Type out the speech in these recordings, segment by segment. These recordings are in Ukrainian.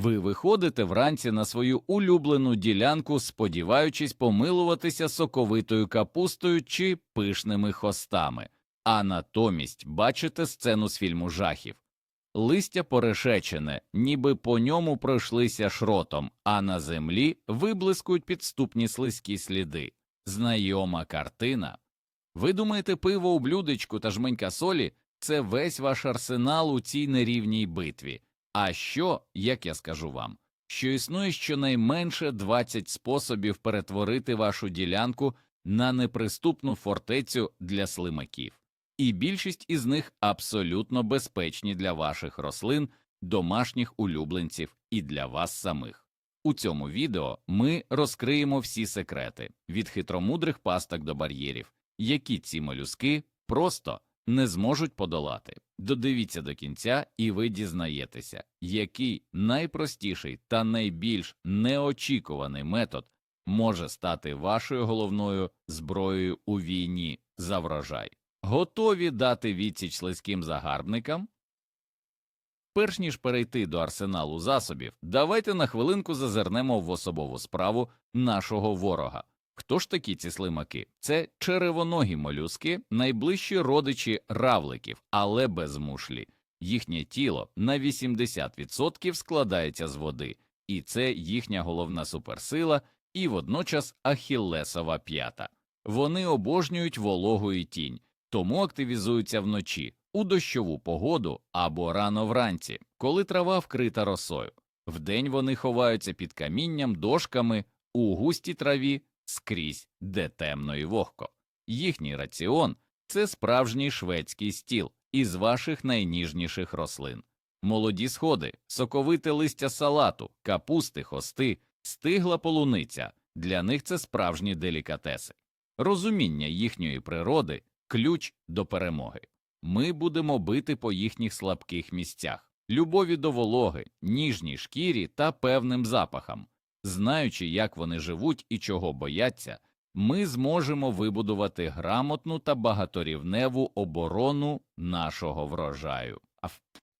Ви виходите вранці на свою улюблену ділянку, сподіваючись помилуватися соковитою капустою чи пишними хостами, а натомість бачите сцену з фільму жахів. Листя порешечене, ніби по ньому пройшлися шротом, а на землі виблискують підступні слизькі сліди. Знайома картина. Ви думаєте, пиво у блюдечку та жменька солі це весь ваш арсенал у цій нерівній битві. А що, як я скажу вам, що існує щонайменше 20 способів перетворити вашу ділянку на неприступну фортецю для слимаків, і більшість із них абсолютно безпечні для ваших рослин, домашніх улюбленців і для вас самих. У цьому відео ми розкриємо всі секрети від хитромудрих пасток до бар'єрів, які ці молюски просто не зможуть подолати. Додивіться до кінця, і ви дізнаєтеся, який найпростіший та найбільш неочікуваний метод може стати вашою головною зброєю у війні за врожай. Готові дати відсіч слизьким загарбникам? Перш ніж перейти до арсеналу засобів, давайте на хвилинку зазирнемо в особову справу нашого ворога. Хто ж такі ці слимаки? Це черевоногі молюски, найближчі родичі равликів, але без мушлі. Їхнє тіло на 80% складається з води, і це їхня головна суперсила і водночас ахіллесова п'ята. Вони обожнюють вологу і тінь, тому активізуються вночі, у дощову погоду або рано вранці, коли трава вкрита росою. Вдень вони ховаються під камінням, дошками, у густій траві скрізь, де темно і вогко. Їхній раціон це справжній шведський стіл із ваших найніжніших рослин. Молоді сходи, соковите листя салату, капусти, хости, стигла полуниця для них це справжні делікатеси. Розуміння їхньої природи ключ до перемоги. Ми будемо бити по їхніх слабких місцях, любові до вологи, ніжній шкірі та певним запахам. Знаючи, як вони живуть і чого бояться, ми зможемо вибудувати грамотну та багаторівневу оборону нашого врожаю. А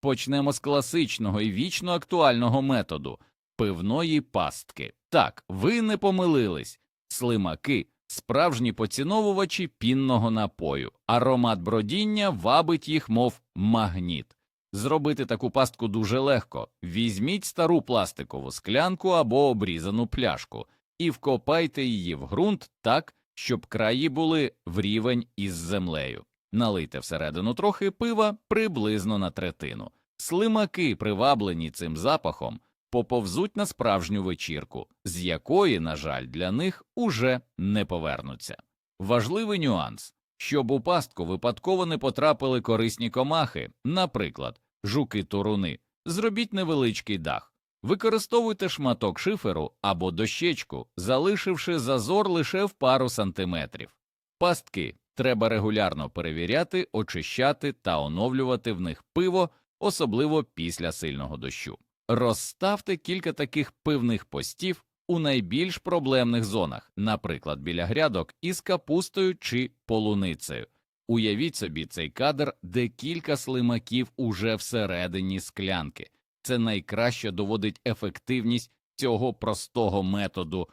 почнемо з класичного і вічно актуального методу пивної пастки. Так, ви не помилились. Слимаки справжні поціновувачі пінного напою, аромат бродіння вабить їх, мов магніт. Зробити таку пастку дуже легко. Візьміть стару пластикову склянку або обрізану пляшку і вкопайте її в ґрунт так, щоб краї були в рівень із землею. Налийте всередину трохи пива приблизно на третину. Слимаки, приваблені цим запахом, поповзуть на справжню вечірку, з якої, на жаль, для них уже не повернуться. Важливий нюанс щоб у пастку випадково не потрапили корисні комахи, наприклад, жуки-туруни, зробіть невеличкий дах, використовуйте шматок шиферу або дощечку, залишивши зазор лише в пару сантиметрів. Пастки треба регулярно перевіряти, очищати та оновлювати в них пиво, особливо після сильного дощу. Розставте кілька таких пивних постів у найбільш проблемних зонах, наприклад, біля грядок із капустою чи полуницею. Уявіть собі цей кадр, де кілька слимаків уже всередині склянки. Це найкраще доводить ефективність цього простого методу.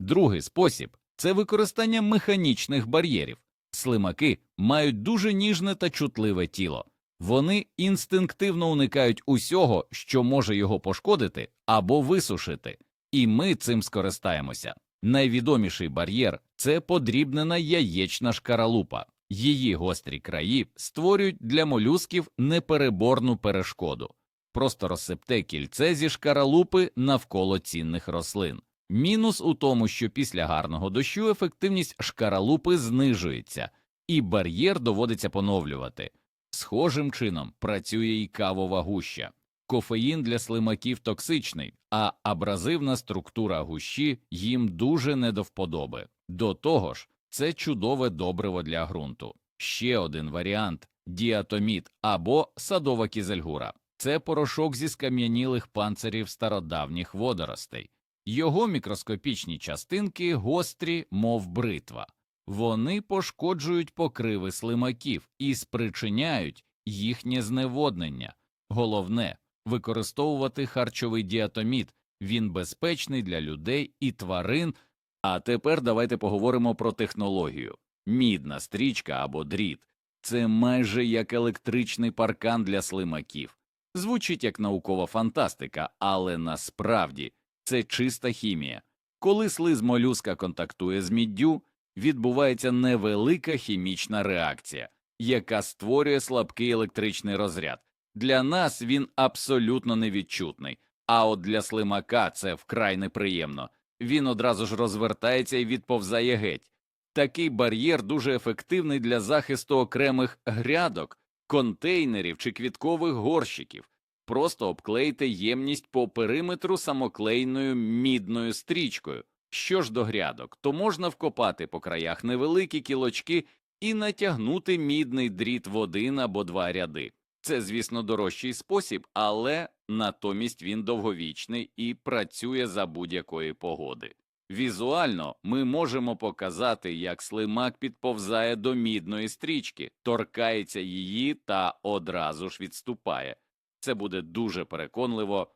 Другий спосіб це використання механічних бар'єрів. Слимаки мають дуже ніжне та чутливе тіло. Вони інстинктивно уникають усього, що може його пошкодити або висушити, і ми цим скористаємося. Найвідоміший бар'єр це подрібнена яєчна шкаралупа. Її гострі краї створюють для молюсків непереборну перешкоду. Просто розсипте кільце зі шкаралупи навколо цінних рослин. Мінус у тому, що після гарного дощу ефективність шкаралупи знижується, і бар'єр доводиться поновлювати. Схожим чином працює і кавова гуща. Кофеїн для слимаків токсичний, а абразивна структура гущі їм дуже не до вподоби. До того ж, це чудове добриво для ґрунту. Ще один варіант діатоміт або садова кізельгура. Це порошок зі скам'янілих панцирів стародавніх водоростей. Його мікроскопічні частинки гострі, мов бритва. Вони пошкоджують покриви слимаків і спричиняють їхнє зневоднення. Головне, використовувати харчовий діатоміт. Він безпечний для людей і тварин. А тепер давайте поговоримо про технологію. Мідна стрічка або дріт це майже як електричний паркан для слимаків. Звучить як наукова фантастика, але насправді це чиста хімія. Коли слиз молюска контактує з міддю, відбувається невелика хімічна реакція, яка створює слабкий електричний розряд. Для нас він абсолютно невідчутний, а от для слимака це вкрай неприємно. Він одразу ж розвертається і відповзає геть. Такий бар'єр дуже ефективний для захисту окремих грядок, контейнерів чи квіткових горщиків. Просто обклейте ємність по периметру самоклейною мідною стрічкою. Що ж до грядок, то можна вкопати по краях невеликі кілочки і натягнути мідний дріт в один або два ряди. Це, звісно, дорожчий спосіб, але натомість він довговічний і працює за будь-якої погоди. Візуально ми можемо показати, як слимак підповзає до мідної стрічки, торкається її та одразу ж відступає. Це буде дуже переконливо.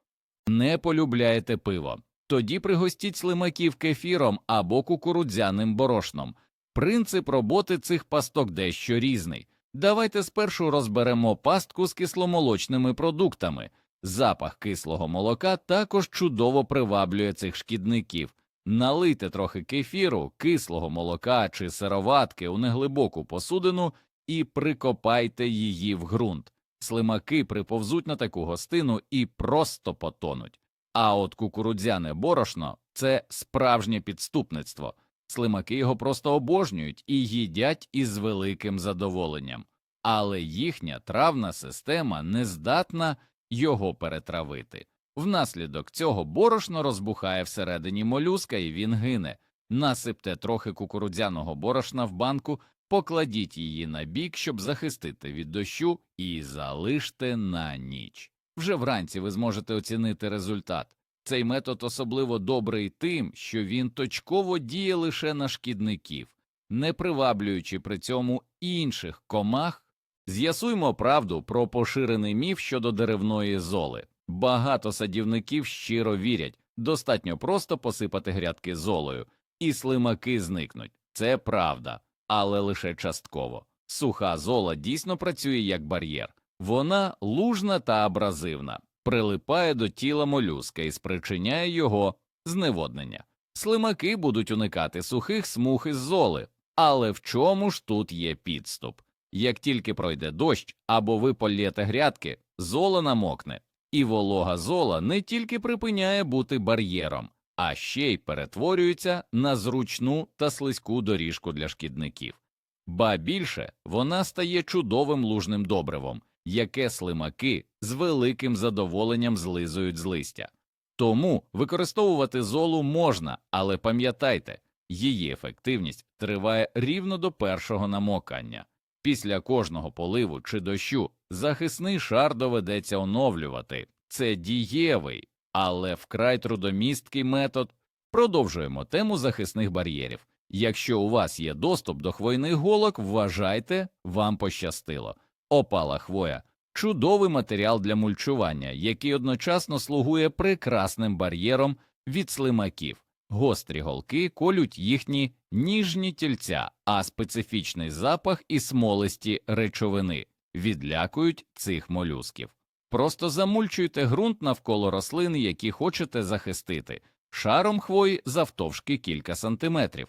Не полюбляєте пиво. Тоді пригостіть слимаків кефіром або кукурудзяним борошном. Принцип роботи цих пасток дещо різний. Давайте спершу розберемо пастку з кисломолочними продуктами. Запах кислого молока також чудово приваблює цих шкідників. Налийте трохи кефіру, кислого молока чи сироватки у неглибоку посудину і прикопайте її в ґрунт. Слимаки приповзуть на таку гостину і просто потонуть. А от кукурудзяне борошно це справжнє підступництво. Слимаки його просто обожнюють і їдять із великим задоволенням, але їхня травна система не здатна його перетравити. Внаслідок цього борошно розбухає всередині молюска і він гине. Насипте трохи кукурудзяного борошна в банку, покладіть її на бік, щоб захистити від дощу, і залиште на ніч. Вже вранці ви зможете оцінити результат. Цей метод особливо добрий тим, що він точково діє лише на шкідників, не приваблюючи при цьому інших комах. З'ясуймо правду про поширений міф щодо деревної золи. Багато садівників щиро вірять, достатньо просто посипати грядки золою, і слимаки зникнуть. Це правда, але лише частково. Суха зола дійсно працює як бар'єр. Вона лужна та абразивна, прилипає до тіла молюска і спричиняє його зневоднення. Слимаки будуть уникати сухих смуг із золи, але в чому ж тут є підступ? Як тільки пройде дощ або ви полєте грядки, зола намокне, і волога зола не тільки припиняє бути бар'єром, а ще й перетворюється на зручну та слизьку доріжку для шкідників. Ба більше вона стає чудовим лужним добривом, яке слимаки з великим задоволенням злизують з листя. Тому використовувати золу можна, але пам'ятайте, її ефективність триває рівно до першого намокання. Після кожного поливу чи дощу захисний шар доведеться оновлювати. Це дієвий, але вкрай трудомісткий метод. Продовжуємо тему захисних бар'єрів. Якщо у вас є доступ до хвойних голок, вважайте, вам пощастило. Опала хвоя чудовий матеріал для мульчування, який одночасно слугує прекрасним бар'єром від слимаків. Гострі голки колють їхні ніжні тільця, а специфічний запах і смолисті речовини відлякують цих молюсків. Просто замульчуйте ґрунт навколо рослин, які хочете захистити, шаром хвої завтовшки кілька сантиметрів.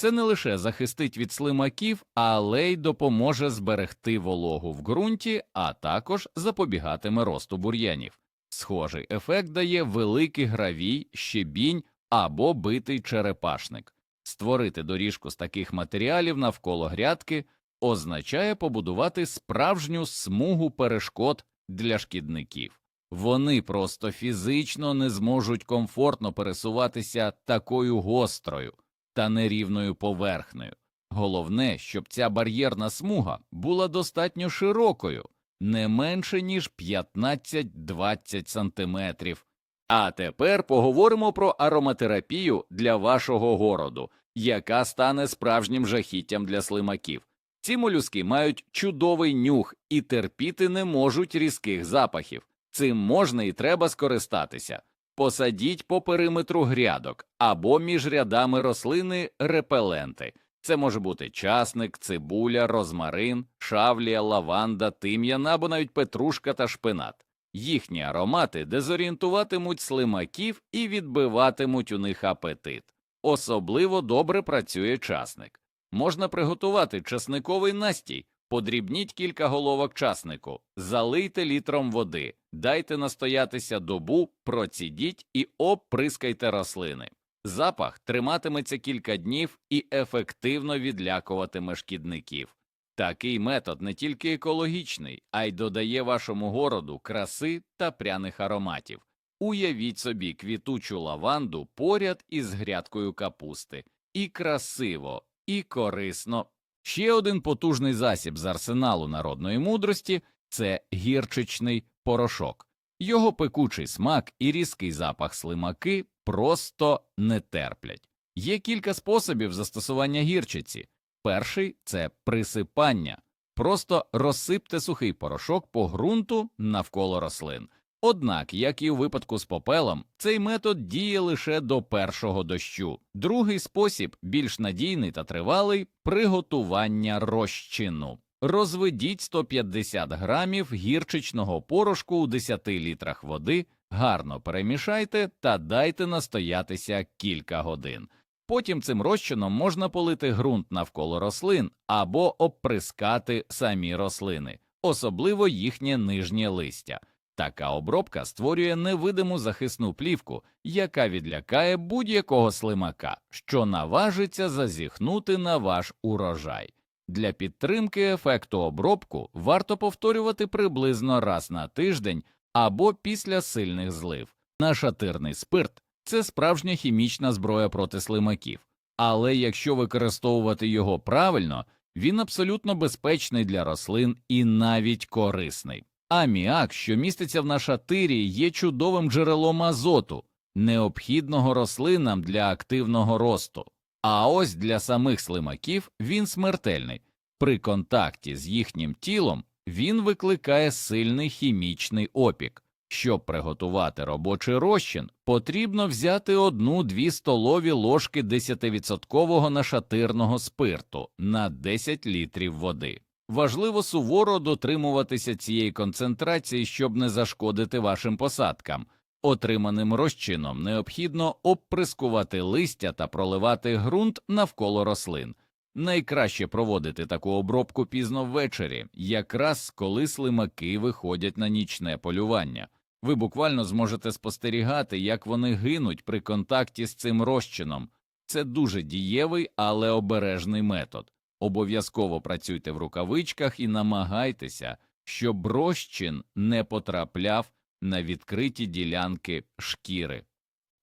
Це не лише захистить від слимаків, але й допоможе зберегти вологу в ґрунті, а також запобігатиме росту бур'янів. Схожий ефект дає великий гравій, щебінь або битий черепашник. Створити доріжку з таких матеріалів навколо грядки означає побудувати справжню смугу перешкод для шкідників. Вони просто фізично не зможуть комфортно пересуватися такою гострою та нерівною поверхнею. Головне, щоб ця бар'єрна смуга була достатньо широкою, не менше ніж 15-20 сантиметрів. А тепер поговоримо про ароматерапію для вашого городу, яка стане справжнім жахіттям для слимаків. Ці молюски мають чудовий нюх і терпіти не можуть різких запахів. Цим можна і треба скористатися. Посадіть по периметру грядок або між рядами рослини репеленти. Це може бути часник, цибуля, розмарин, шавлія, лаванда, тим'ян або навіть петрушка та шпинат. Їхні аромати дезорієнтуватимуть слимаків і відбиватимуть у них апетит. Особливо добре працює часник. Можна приготувати часниковий настій. Подрібніть кілька головок часнику, залийте літром води, дайте настоятися добу, процідіть і оприскайте рослини. Запах триматиметься кілька днів і ефективно відлякуватиме шкідників. Такий метод не тільки екологічний, а й додає вашому городу краси та пряних ароматів. Уявіть собі квітучу лаванду поряд із грядкою капусти. І красиво, і корисно. Ще один потужний засіб з арсеналу народної мудрості це гірчичний порошок. Його пекучий смак і різкий запах слимаки просто не терплять. Є кілька способів застосування гірчиці. Перший це присипання. Просто розсипте сухий порошок по ґрунту навколо рослин. Однак, як і у випадку з попелом, цей метод діє лише до першого дощу. Другий спосіб, більш надійний та тривалий приготування розчину. Розведіть 150 грамів гірчичного порошку у 10 літрах води, гарно перемішайте та дайте настоятися кілька годин. Потім цим розчином можна полити ґрунт навколо рослин або обприскати самі рослини, особливо їхнє нижнє листя. Така обробка створює невидиму захисну плівку, яка відлякає будь-якого слимака, що наважиться зазіхнути на ваш урожай. Для підтримки ефекту обробку варто повторювати приблизно раз на тиждень або після сильних злив. Нашатирний спирт це справжня хімічна зброя проти слимаків, але якщо використовувати його правильно, він абсолютно безпечний для рослин і навіть корисний. Аміак, що міститься в нашатирі, є чудовим джерелом азоту, необхідного рослинам для активного росту. А ось для самих слимаків він смертельний. При контакті з їхнім тілом він викликає сильний хімічний опік. Щоб приготувати робочий розчин, потрібно взяти одну-дві столові ложки 10% нашатирного спирту на 10 літрів води. Важливо суворо дотримуватися цієї концентрації, щоб не зашкодити вашим посадкам. Отриманим розчином необхідно обприскувати листя та проливати ґрунт навколо рослин. Найкраще проводити таку обробку пізно ввечері, якраз коли слимаки виходять на нічне полювання. Ви буквально зможете спостерігати, як вони гинуть при контакті з цим розчином. Це дуже дієвий, але обережний метод. Обов'язково працюйте в рукавичках і намагайтеся, щоб розчин не потрапляв на відкриті ділянки шкіри.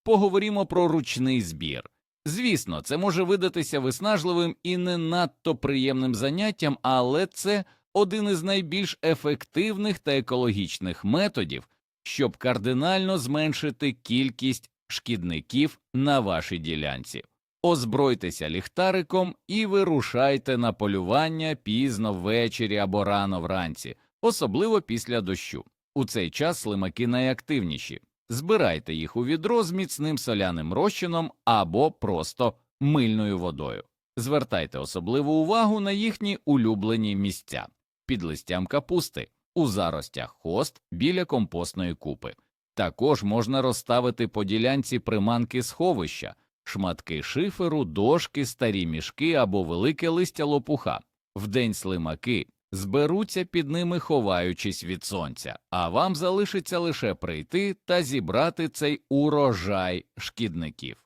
Поговоримо про ручний збір. Звісно, це може видатися виснажливим і не надто приємним заняттям, але це один із найбільш ефективних та екологічних методів, щоб кардинально зменшити кількість шкідників на вашій ділянці. Озбройтеся ліхтариком і вирушайте на полювання пізно ввечері або рано вранці, особливо після дощу. У цей час слимаки найактивніші. Збирайте їх у відро з міцним соляним розчином або просто мильною водою. Звертайте особливу увагу на їхні улюблені місця під листям капусти, у заростях хост біля компостної купи. Також можна розставити по ділянці приманки сховища, шматки шиферу, дошки, старі мішки або велике листя лопуха. Вдень слимаки зберуться під ними, ховаючись від сонця, а вам залишиться лише прийти та зібрати цей урожай шкідників.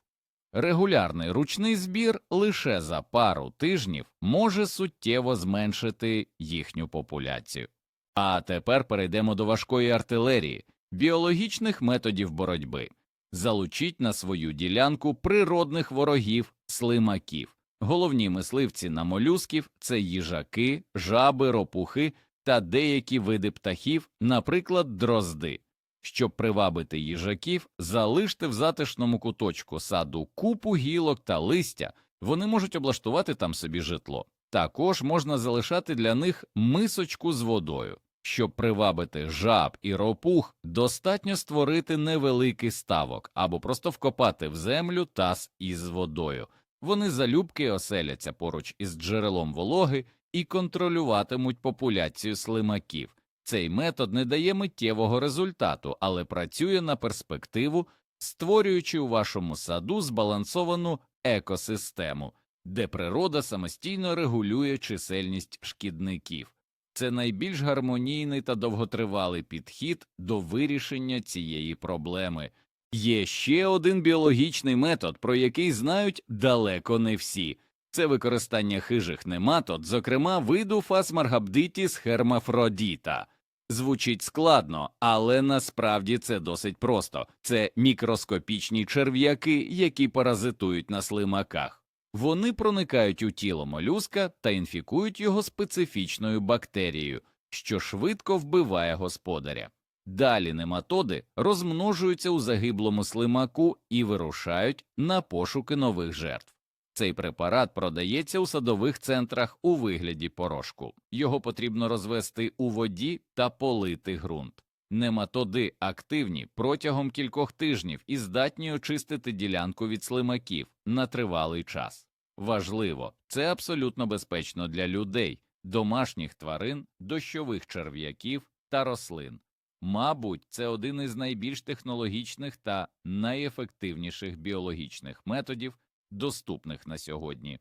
Регулярний ручний збір лише за пару тижнів може суттєво зменшити їхню популяцію. А тепер перейдемо до важкої артилерії, біологічних методів боротьби. Залучіть на свою ділянку природних ворогів слимаків. Головні мисливці на молюсків це їжаки, жаби, ропухи та деякі види птахів, наприклад, дрозди. Щоб привабити їжаків, залиште в затишному куточку саду купу гілок та листя, вони можуть облаштувати там собі житло. Також можна залишати для них мисочку з водою. Щоб привабити жаб і ропух, достатньо створити невеликий ставок або просто вкопати в землю таз із водою. Вони залюбки оселяться поруч із джерелом вологи і контролюватимуть популяцію слимаків. Цей метод не дає миттєвого результату, але працює на перспективу, створюючи у вашому саду збалансовану екосистему, де природа самостійно регулює чисельність шкідників. Це найбільш гармонійний та довготривалий підхід до вирішення цієї проблеми. Є ще один біологічний метод, про який знають далеко не всі. Це використання хижих нематод, зокрема виду фасмаргабдитіс хермафродіта. Звучить складно, але насправді це досить просто. Це мікроскопічні черв'яки, які паразитують на слимаках. Вони проникають у тіло молюска та інфікують його специфічною бактерією, що швидко вбиває господаря. Далі нематоди розмножуються у загиблому слимаку і вирушають на пошуки нових жертв. Цей препарат продається у садових центрах у вигляді порошку. Його потрібно розвести у воді та полити ґрунт. Нематоди активні протягом кількох тижнів і здатні очистити ділянку від слимаків на тривалий час. Важливо, це абсолютно безпечно для людей, домашніх тварин, дощових черв'яків та рослин. Мабуть, це один із найбільш технологічних та найефективніших біологічних методів, доступних на сьогодні.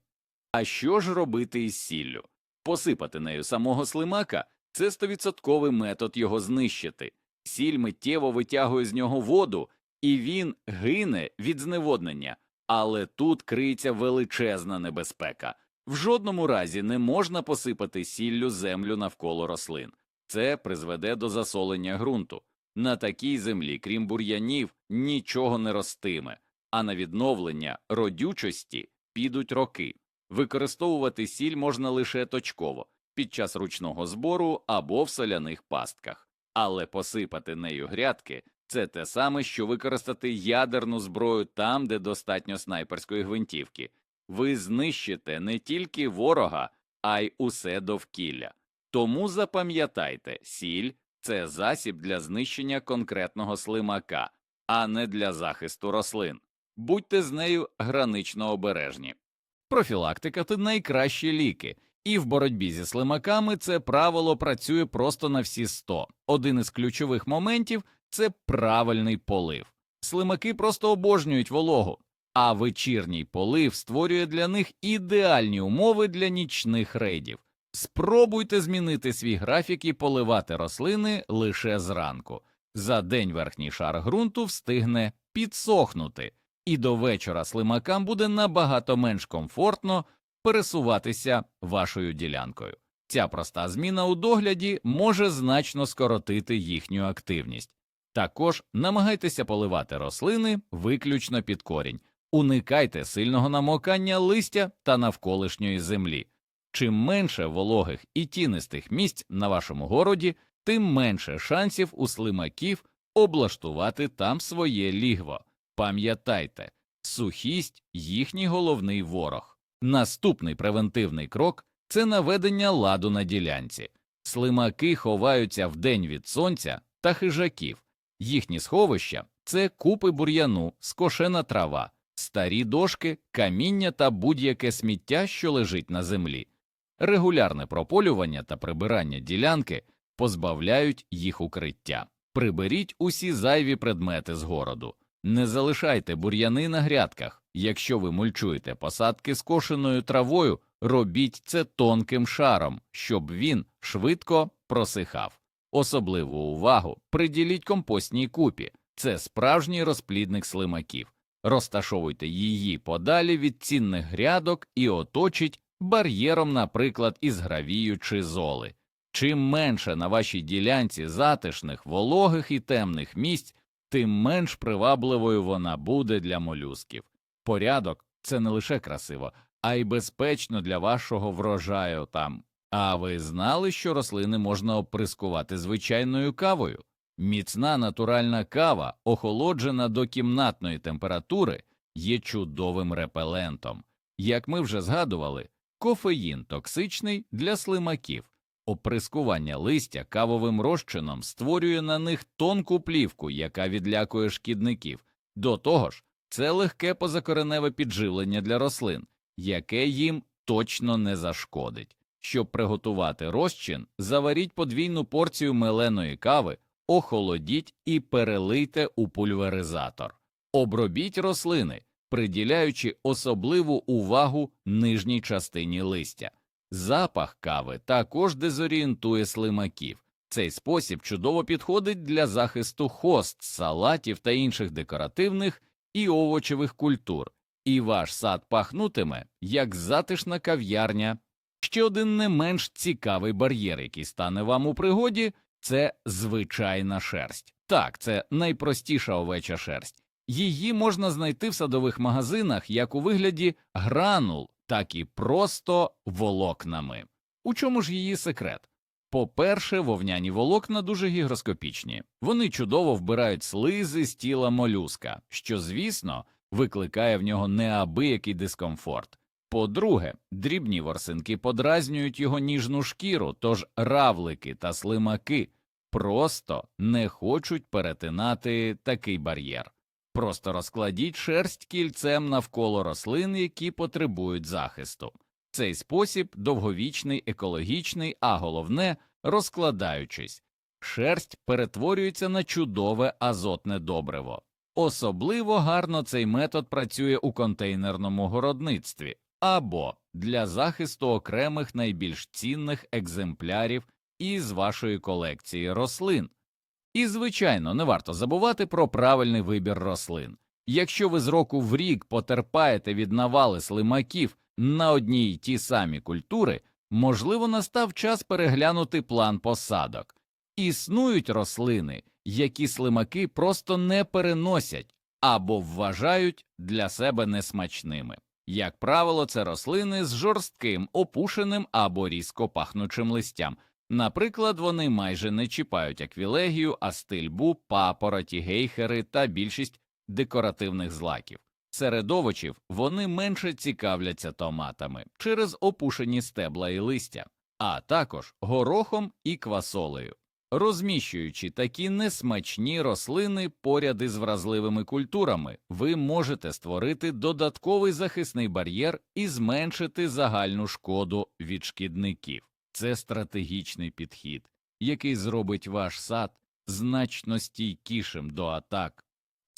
А що ж робити із сіллю? Посипати нею самого слимака це стовідсотковий метод його знищити. Сіль миттєво витягує з нього воду, і він гине від зневоднення. Але тут криється величезна небезпека. В жодному разі не можна посипати сіллю землю навколо рослин. Це призведе до засолення ґрунту. На такій землі, крім бур'янів, нічого не ростиме, а на відновлення родючості підуть роки. Використовувати сіль можна лише точково під час ручного збору або в соляних пастках, але посипати нею грядки це те саме, що використати ядерну зброю там, де достатньо снайперської гвинтівки. Ви знищите не тільки ворога, а й усе довкілля. Тому запам'ятайте, сіль це засіб для знищення конкретного слимака, а не для захисту рослин. Будьте з нею гранично обережні. Профілактика це найкращі ліки, і в боротьбі зі слимаками це правило працює просто на всі 100. Один із ключових моментів це правильний полив. Слимаки просто обожнюють вологу, а вечірній полив створює для них ідеальні умови для нічних рейдів. Спробуйте змінити свій графік і поливати рослини лише зранку. За день верхній шар ґрунту встигне підсохнути, і до вечора слимакам буде набагато менш комфортно пересуватися вашою ділянкою. Ця проста зміна у догляді може значно скоротити їхню активність. Також намагайтеся поливати рослини виключно під корінь, уникайте сильного намокання листя та навколишньої землі. Чим менше вологих і тінистих місць на вашому городі, тим менше шансів у слимаків облаштувати там своє лігво. Пам'ятайте, сухість їхній головний ворог. Наступний превентивний крок це наведення ладу на ділянці. Слимаки ховаються вдень від сонця та хижаків. Їхні сховища це купи бур'яну, скошена трава, старі дошки, каміння та будь-яке сміття, що лежить на землі. Регулярне прополювання та прибирання ділянки позбавляють їх укриття. Приберіть усі зайві предмети з городу. Не залишайте бур'яни на грядках. Якщо ви мульчуєте посадки скошеною травою, робіть це тонким шаром, щоб він швидко просихав. Особливу увагу приділіть компостній купі це справжній розплідник слимаків. Розташовуйте її подалі від цінних грядок і оточіть бар'єром, наприклад, із гравію чи золи. Чим менше на вашій ділянці затишних, вологих і темних місць, тим менш привабливою вона буде для молюсків. Порядок це не лише красиво, а й безпечно для вашого врожаю там. А ви знали, що рослини можна оприскувати звичайною кавою? Міцна натуральна кава, охолоджена до кімнатної температури, є чудовим репелентом. Як ми вже згадували, кофеїн токсичний для слимаків. Оприскування листя кавовим розчином створює на них тонку плівку, яка відлякує шкідників. До того ж, це легке позакореневе підживлення для рослин, яке їм точно не зашкодить. Щоб приготувати розчин, заваріть подвійну порцію меленої кави, охолодіть і перелийте у пульверизатор. Обробіть рослини, приділяючи особливу увагу нижній частині листя. Запах кави також дезорієнтує слимаків. Цей спосіб чудово підходить для захисту хост, салатів та інших декоративних і овочевих культур, і ваш сад пахнутиме як затишна кав'ярня. Ще один не менш цікавий бар'єр, який стане вам у пригоді, це звичайна шерсть. Так, це найпростіша овеча шерсть. Її можна знайти в садових магазинах як у вигляді гранул, так і просто волокнами. У чому ж її секрет? По-перше, вовняні волокна дуже гігроскопічні, вони чудово вбирають слизи з тіла молюска, що, звісно, викликає в нього неабиякий дискомфорт. По-друге, дрібні ворсинки подразнюють його ніжну шкіру, тож равлики та слимаки просто не хочуть перетинати такий бар'єр. Просто розкладіть шерсть кільцем навколо рослин, які потребують захисту. Цей спосіб довговічний, екологічний, а головне, розкладаючись, шерсть перетворюється на чудове азотне добриво. Особливо гарно цей метод працює у контейнерному городництві або для захисту окремих найбільш цінних екземплярів із вашої колекції рослин. І, звичайно, не варто забувати про правильний вибір рослин. Якщо ви з року в рік потерпаєте від навали слимаків на одній й ті самі культури, можливо, настав час переглянути план посадок. Існують рослини, які слимаки просто не переносять або вважають для себе несмачними. Як правило, це рослини з жорстким, опушеним або різко пахнучим листям. Наприклад, вони майже не чіпають аквілегію, астильбу, папороті, гейхери та більшість декоративних злаків. Серед овочів вони менше цікавляться томатами через опушені стебла і листя, а також горохом і квасолею. Розміщуючи такі несмачні рослини поряд із вразливими культурами, ви можете створити додатковий захисний бар'єр і зменшити загальну шкоду від шкідників. Це стратегічний підхід, який зробить ваш сад значно стійкішим до атак.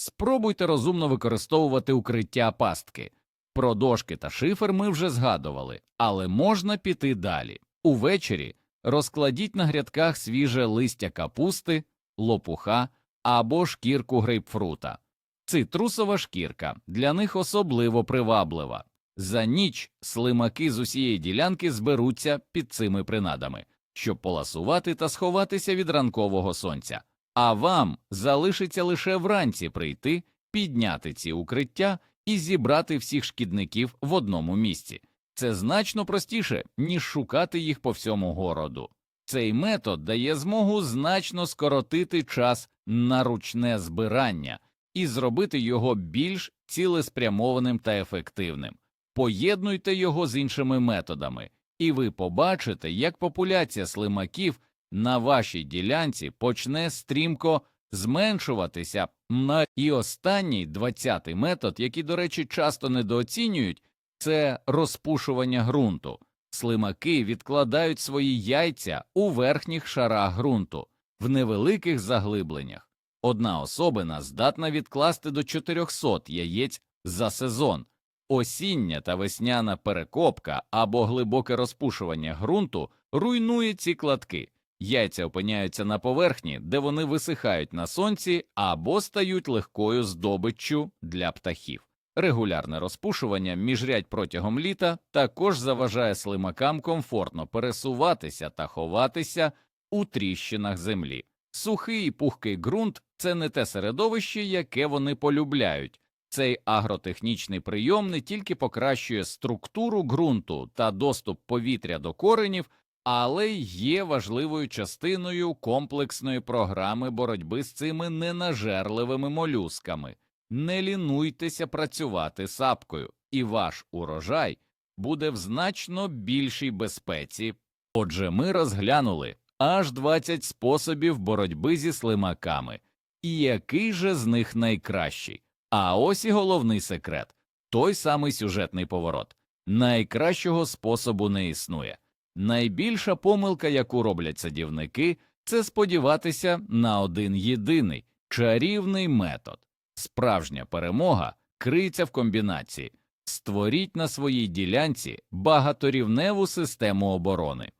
Спробуйте розумно використовувати укриття пастки. Про дошки та шифер ми вже згадували, але можна піти далі. Увечері розкладіть на грядках свіже листя капусти, лопуха або шкірку грейпфрута. Цитрусова шкірка для них особливо приваблива. За ніч слимаки з усієї ділянки зберуться під цими принадами, щоб поласувати та сховатися від ранкового сонця. А вам залишиться лише вранці прийти, підняти ці укриття і зібрати всіх шкідників в одному місці. Це значно простіше, ніж шукати їх по всьому городу. Цей метод дає змогу значно скоротити час на ручне збирання і зробити його більш цілеспрямованим та ефективним. Поєднуйте його з іншими методами, і ви побачите, як популяція слимаків на вашій ділянці почне стрімко зменшуватися. На і останній двадцятий метод, який, до речі, часто недооцінюють, це розпушування ґрунту. Слимаки відкладають свої яйця у верхніх шарах ґрунту, в невеликих заглибленнях. Одна особина здатна відкласти до 400 яєць за сезон. Осіння та весняна перекопка або глибоке розпушування ґрунту руйнує ці кладки. Яйця опиняються на поверхні, де вони висихають на сонці або стають легкою здобиччю для птахів. Регулярне розпушування міжрядь протягом літа також заважає слимакам комфортно пересуватися та ховатися у тріщинах землі. Сухий і пухкий ґрунт це не те середовище, яке вони полюбляють. Цей агротехнічний прийом не тільки покращує структуру ґрунту та доступ повітря до коренів, але є важливою частиною комплексної програми боротьби з цими ненажерливими молюсками. Не лінуйтеся працювати сапкою, і ваш урожай буде в значно більшій безпеці Отже, ми розглянули аж 20 способів боротьби зі слимаками. І який же з них найкращий? А ось і головний секрет той самий сюжетний поворот. Найкращого способу не існує. Найбільша помилка, яку роблять садівники, це сподіватися на один єдиний чарівний метод. Справжня перемога криється в комбінації. Створіть на своїй ділянці багаторівневу систему оборони.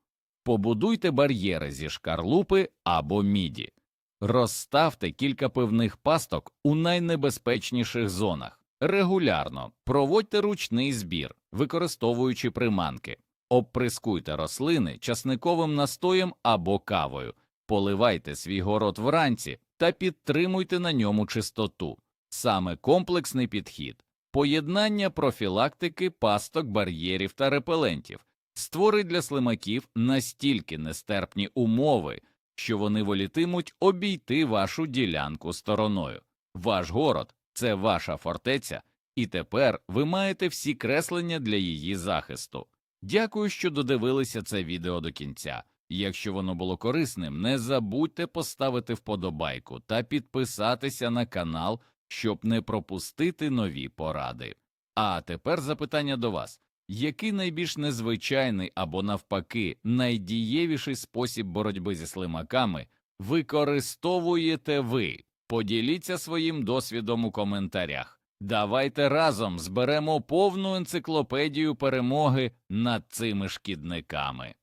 Побудуйте бар'єри зі шкарлупи або міді. Розставте кілька пивних пасток у найнебезпечніших зонах. Регулярно проводьте ручний збір, використовуючи приманки. Обприскуйте рослини часниковим настоєм або кавою, поливайте свій город вранці та підтримуйте на ньому чистоту. Саме комплексний підхід, поєднання профілактики, пасток, бар'єрів та репелентів створить для слимаків настільки нестерпні умови, що вони волітимуть обійти вашу ділянку стороною. Ваш город це ваша фортеця, і тепер ви маєте всі креслення для її захисту. Дякую, що додивилися це відео до кінця. Якщо воно було корисним, не забудьте поставити вподобайку та підписатися на канал, щоб не пропустити нові поради. А тепер запитання до вас. Який найбільш незвичайний або навпаки найдієвіший спосіб боротьби зі слимаками використовуєте ви? Поділіться своїм досвідом у коментарях. Давайте разом зберемо повну енциклопедію перемоги над цими шкідниками.